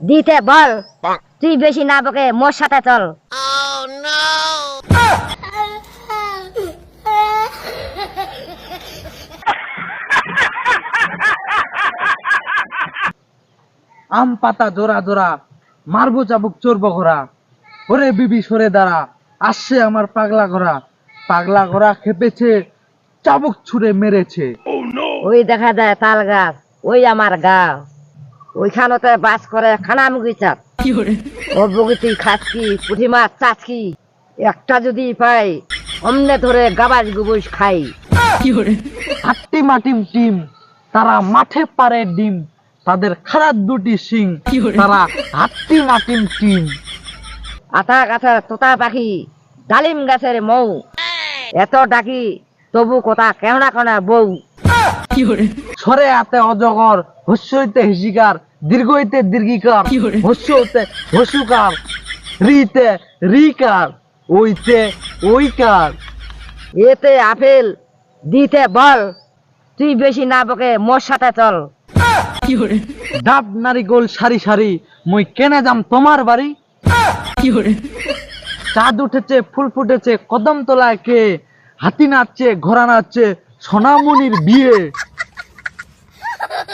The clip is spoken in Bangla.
দিতে বল। তুই বেশি না বকে মোর সাথে চল। আম পাতা জোড়া জোড়া মারবো চাবুক চোরবো ঘোড়া ওরে বিবি সরে দাঁড়া আসছে আমার পাগলা ঘোড়া। পাগলা ঘোড়া খেপেছে চাবুক ছুঁড়ে মেরেছে। ওই দেখা যায় তাল গাছ ওই আমার গা ওইখানতে বাস করে খানামুগি চাপ। ও বগিতি খাসকি পুঁটি মাছ চাচকি। একটা যদি পাই অমনে ধরে গাবাজ গুবুজ খাই। হাট্টি মাটিম টিম তারা মাঠে পারে ডিম। তাদের খারাপ দুটি সিং তারা হাট্টি মাটিম টিম। আতা গাছের তোতা পাখি ডালিম গাছের মৌ। এত ডাকি তবু কথা কেহনা কেনা বউ। সরে আতে অজগর হস্য হইতে হিসিকার দীর্ঘ হইতে দীর্ঘিকার হস্য হইতে হসুকার রিতে রিকার ওইতে ওইকার। এতে আপেল দিতে বল তুই বেশি না বকে মোর সাথে চল। ডাব নারিগোল সারি সারি মই কেনে যাম তোমার বাড়ি? চাঁদ উঠেছে ফুল ফুটেছে কদম তলায় কে হাতি নাচছে ঘোড়া নাচছে সোনামণির বিয়ে।